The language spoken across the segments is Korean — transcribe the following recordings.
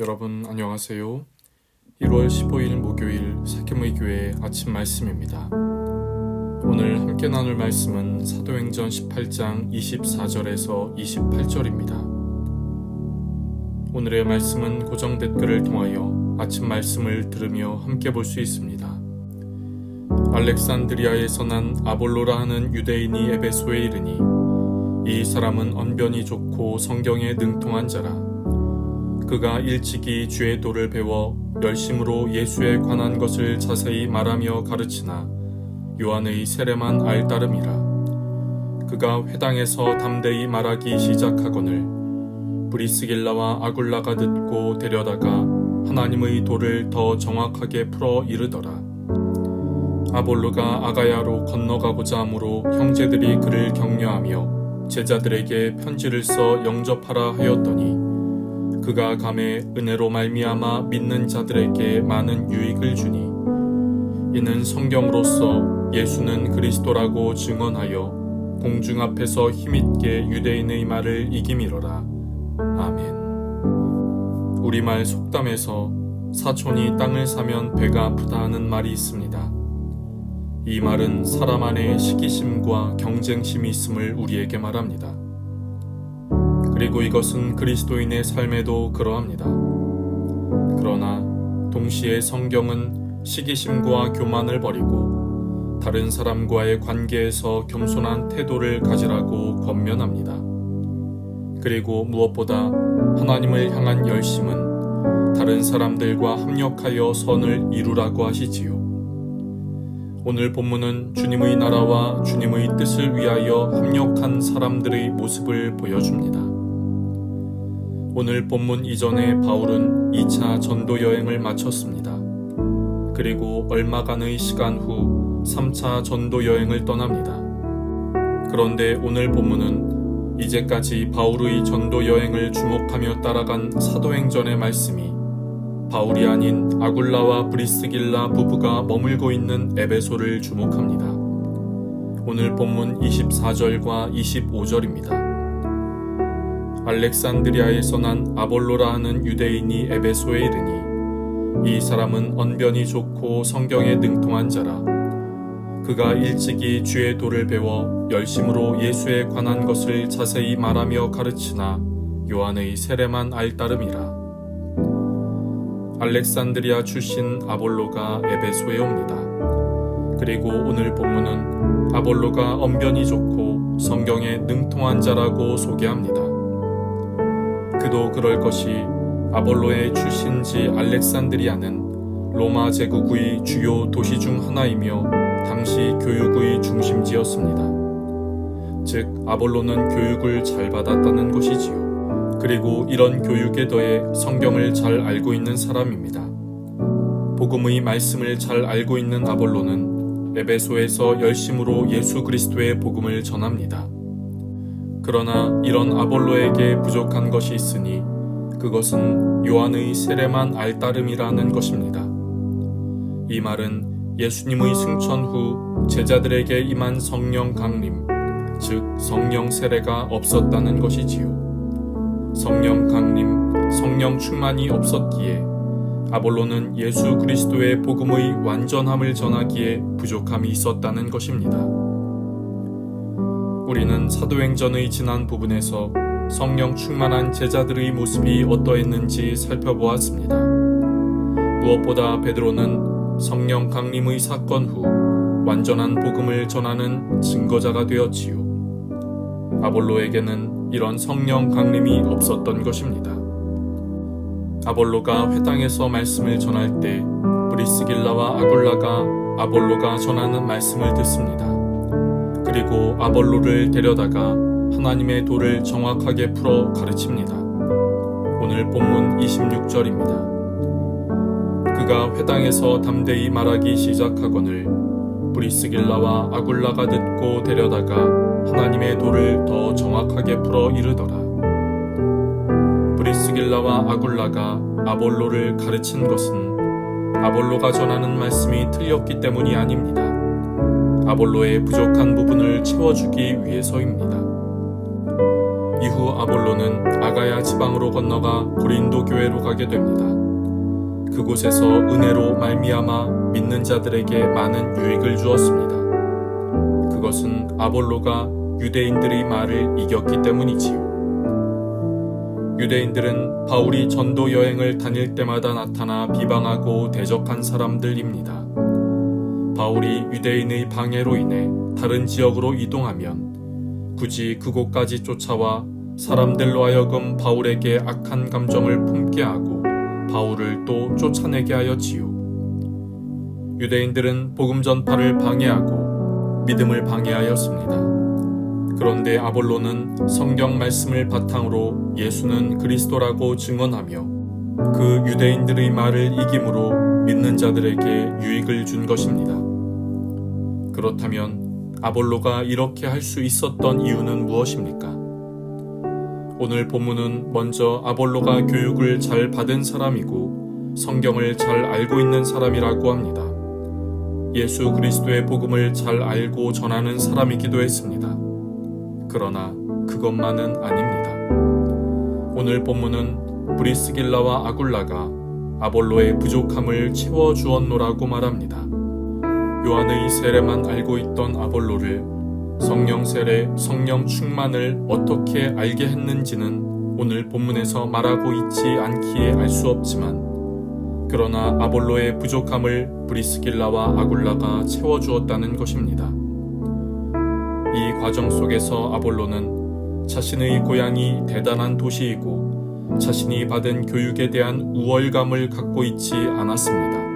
여러분 안녕하세요. 1월 15일 목요일 세금의 교회 아침 말씀입니다. 오늘 함께 나눌 말씀은 사도행전 18장 24절에서 28절입니다. 오늘의 말씀은 고정 댓글을 통하여 아침 말씀을 들으며 함께 볼 수 있습니다. 알렉산드리아에서 난 아볼로라 하는 유대인이 에베소에 이르니 이 사람은 언변이 좋고 성경에 능통한 자라 그가 일찍이 주의 도를 배워 열심으로 예수에 관한 것을 자세히 말하며 가르치나 요한의 세례만 알 따름이라. 그가 회당에서 담대히 말하기 시작하거늘 브리스길라와 아굴라가 듣고 데려다가 하나님의 도를 더 정확하게 풀어 이르더라. 아볼로가 아가야로 건너가고자 하므로 형제들이 그를 격려하며 제자들에게 편지를 써 영접하라 하였더니 그가 감에 은혜로 말미암아 믿는 자들에게 많은 유익을 주니 이는 성경으로서 예수는 그리스도라고 증언하여 공중 앞에서 힘있게 유대인의 말을 이기미로라 아멘 우리말 속담에서 사촌이 땅을 사면 배가 아프다 하는 말이 있습니다. 이 말은 사람 안에 시기심과 경쟁심이 있음을 우리에게 말합니다. 그리고 이것은 그리스도인의 삶에도 그러합니다. 그러나 동시에 성경은 시기심과 교만을 버리고 다른 사람과의 관계에서 겸손한 태도를 가지라고 권면합니다. 그리고 무엇보다 하나님을 향한 열심은 다른 사람들과 합력하여 선을 이루라고 하시지요. 오늘 본문은 주님의 나라와 주님의 뜻을 위하여 합력한 사람들의 모습을 보여줍니다. 오늘 본문 이전에 바울은 2차 전도 여행을 마쳤습니다. 그리고 얼마간의 시간 후 3차 전도 여행을 떠납니다. 그런데 오늘 본문은 이제까지 바울의 전도 여행을 주목하며 따라간 사도행전의 말씀이 바울이 아닌 아굴라와 브리스길라 부부가 머물고 있는 에베소를 주목합니다. 오늘 본문 24절과 25절입니다. 알렉산드리아에서 난 아볼로라 하는 유대인이 에베소에 이르니 이 사람은 언변이 좋고 성경에 능통한 자라 그가 일찍이 주의 도를 배워 열심으로 예수에 관한 것을 자세히 말하며 가르치나 요한의 세례만 알 따름이라 알렉산드리아 출신 아볼로가 에베소에 옵니다. 그리고 오늘 본문은 아볼로가 언변이 좋고 성경에 능통한 자라고 소개합니다. 그도 그럴 것이 아볼로의 출신지 알렉산드리아는 로마 제국의 주요 도시 중 하나이며 당시 교육의 중심지였습니다. 즉, 아볼로는 교육을 잘 받았다는 것이지요. 그리고 이런 교육에 더해 성경을 잘 알고 있는 사람입니다. 복음의 말씀을 잘 알고 있는 아볼로는 에베소에서 열심으로 예수 그리스도의 복음을 전합니다. 그러나 이런 아볼로에게 부족한 것이 있으니 그것은 요한의 세례만 알 따름이라는 것입니다. 이 말은 예수님의 승천 후 제자들에게 임한 성령 강림, 즉 성령 세례가 없었다는 것이지요. 성령 강림, 성령 충만이 없었기에 아볼로는 예수 그리스도의 복음의 완전함을 전하기에 부족함이 있었다는 것입니다. 우리는 사도행전의 지난 부분에서 성령 충만한 제자들의 모습이 어떠했는지 살펴보았습니다. 무엇보다 베드로는 성령 강림의 사건 후 완전한 복음을 전하는 증거자가 되었지요. 아볼로에게는 이런 성령 강림이 없었던 것입니다. 아볼로가 회당에서 말씀을 전할 때 브리스길라와 아굴라가 아볼로가 전하는 말씀을 듣습니다. 그리고 아볼로를 데려다가 하나님의 도를 정확하게 풀어 가르칩니다. 오늘 본문 26절입니다. 그가 회당에서 담대히 말하기 시작하거늘 브리스길라와 아굴라가 듣고 데려다가 하나님의 도를 더 정확하게 풀어 이르더라. 브리스길라와 아굴라가 아볼로를 가르친 것은 아볼로가 전하는 말씀이 틀렸기 때문이 아닙니다. 아볼로의 부족한 부분을 채워주기 위해서입니다. 이후 아볼로는 아가야 지방으로 건너가 고린도 교회로 가게 됩니다. 그곳에서 은혜로 말미암아 믿는 자들에게 많은 유익을 주었습니다. 그것은 아볼로가 유대인들의 말을 이겼기 때문이지요. 유대인들은 바울이 전도 여행을 다닐 때마다 나타나 비방하고 대적한 사람들입니다. 바울이 유대인의 방해로 인해 다른 지역으로 이동하면 굳이 그곳까지 쫓아와 사람들로 하여금 바울에게 악한 감정을 품게 하고 바울을 또 쫓아내게 하였지요. 유대인들은 복음 전파를 방해하고 믿음을 방해하였습니다. 그런데 아볼로는 성경 말씀을 바탕으로 예수는 그리스도라고 증언하며 그 유대인들의 말을 이김으로 믿는 자들에게 유익을 준 것입니다. 그렇다면 아볼로가 이렇게 할 수 있었던 이유는 무엇입니까? 오늘 본문은 먼저 아볼로가 교육을 잘 받은 사람이고 성경을 잘 알고 있는 사람이라고 합니다. 예수 그리스도의 복음을 잘 알고 전하는 사람이기도 했습니다. 그러나 그것만은 아닙니다. 오늘 본문은 브리스길라와 아굴라가 아볼로의 부족함을 채워 주었노라고 말합니다. 요한의 세례만 알고 있던 아볼로를 성령 세례, 성령 충만을 어떻게 알게 했는지는 오늘 본문에서 말하고 있지 않기에 알 수 없지만 그러나 아볼로의 부족함을 브리스길라와 아굴라가 채워주었다는 것입니다. 이 과정 속에서 아볼로는 자신의 고향이 대단한 도시이고 자신이 받은 교육에 대한 우월감을 갖고 있지 않았습니다.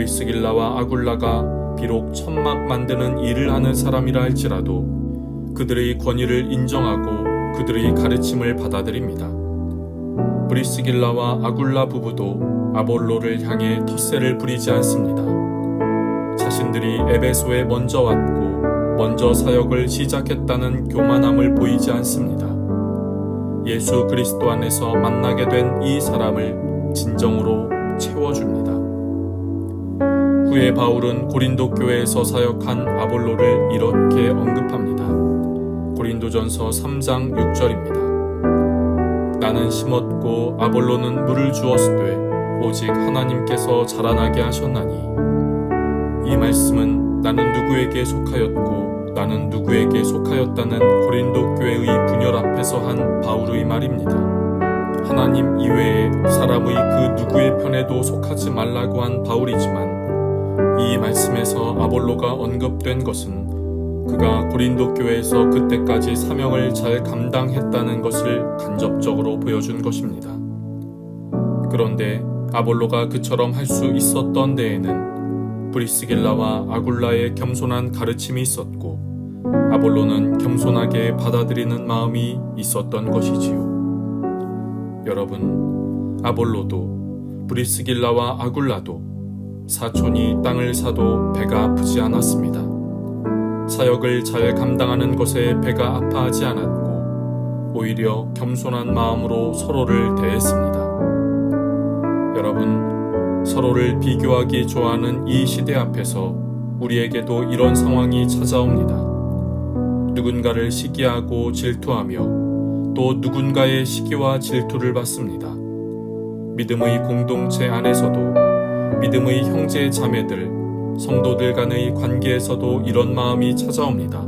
브리스길라와 아굴라가 비록 천막 만드는 일을 하는 사람이라 할지라도 그들의 권위를 인정하고 그들의 가르침을 받아들입니다. 브리스길라와 아굴라 부부도 아볼로를 향해 텃세를 부리지 않습니다. 자신들이 에베소에 먼저 왔고 먼저 사역을 시작했다는 교만함을 보이지 않습니다. 예수 그리스도 안에서 만나게 된 이 사람을 진정으로 채워줍니다. 후에 바울은 고린도 교회에서 사역한 아볼로를 이렇게 언급합니다. 고린도전서 3장 6절입니다. 나는 심었고 아볼로는 물을 주었으되 오직 하나님께서 자라나게 하셨나니 이 말씀은 나는 누구에게 속하였고 나는 누구에게 속하였다는 고린도 교회의 분열 앞에서 한 바울의 말입니다. 하나님 이외에 사람의 그 누구의 편에도 속하지 말라고 한 바울이지만 이 말씀에서 아볼로가 언급된 것은 그가 고린도 교회에서 그때까지 사명을 잘 감당했다는 것을 간접적으로 보여준 것입니다. 그런데 아볼로가 그처럼 할 수 있었던 데에는 브리스길라와 아굴라의 겸손한 가르침이 있었고 아볼로는 겸손하게 받아들이는 마음이 있었던 것이지요. 여러분, 아볼로도 브리스길라와 아굴라도 사촌이 땅을 사도 배가 아프지 않았습니다. 사역을 잘 감당하는 것에 배가 아파하지 않았고 오히려 겸손한 마음으로 서로를 대했습니다. 여러분, 서로를 비교하기 좋아하는 이 시대 앞에서 우리에게도 이런 상황이 찾아옵니다. 누군가를 시기하고 질투하며 또 누군가의 시기와 질투를 받습니다. 믿음의 공동체 안에서도 믿음의 형제 자매들, 성도들 간의 관계에서도 이런 마음이 찾아옵니다.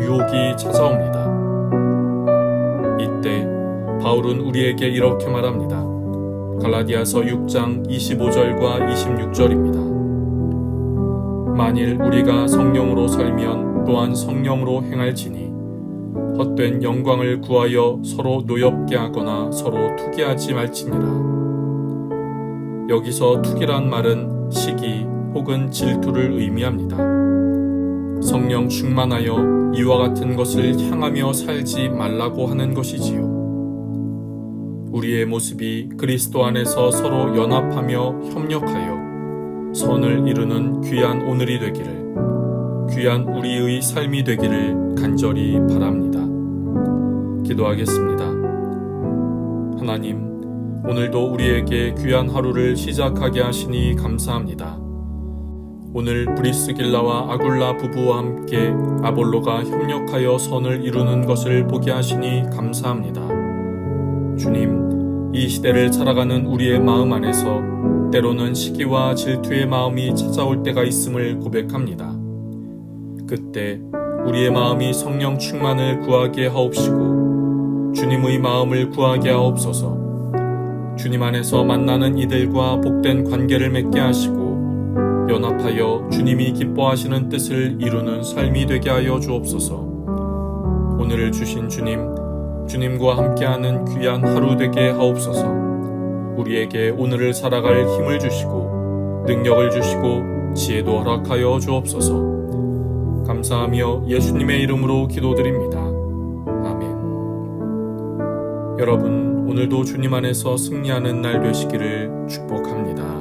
유혹이 찾아옵니다. 이때 바울은 우리에게 이렇게 말합니다. 갈라디아서 6장 25절과 26절입니다. 만일 우리가 성령으로 살면 또한 성령으로 행할지니 헛된 영광을 구하여 서로 노엽게 하거나 서로 투기하지 말지니라. 여기서 투기란 말은 시기 혹은 질투를 의미합니다. 성령 충만하여 이와 같은 것을 향하며 살지 말라고 하는 것이지요. 우리의 모습이 그리스도 안에서 서로 연합하며 협력하여 선을 이루는 귀한 오늘이 되기를, 귀한 우리의 삶이 되기를 간절히 바랍니다. 기도하겠습니다. 하나님, 오늘도 우리에게 귀한 하루를 시작하게 하시니 감사합니다. 오늘 브리스길라와 아굴라 부부와 함께 아볼로가 협력하여 선을 이루는 것을 보게 하시니 감사합니다. 주님, 이 시대를 살아가는 우리의 마음 안에서 때로는 시기와 질투의 마음이 찾아올 때가 있음을 고백합니다. 그때 우리의 마음이 성령 충만을 구하게 하옵시고 주님의 마음을 구하게 하옵소서. 주님 안에서 만나는 이들과 복된 관계를 맺게 하시고 연합하여 주님이 기뻐하시는 뜻을 이루는 삶이 되게 하여 주옵소서. 오늘을 주신 주님, 주님과 함께하는 귀한 하루 되게 하옵소서. 우리에게 오늘을 살아갈 힘을 주시고 능력을 주시고 지혜도 허락하여 주옵소서. 감사하며 예수님의 이름으로 기도드립니다. 아멘. 여러분, 오늘도 주님 안에서 승리하는 날 되시기를 축복합니다.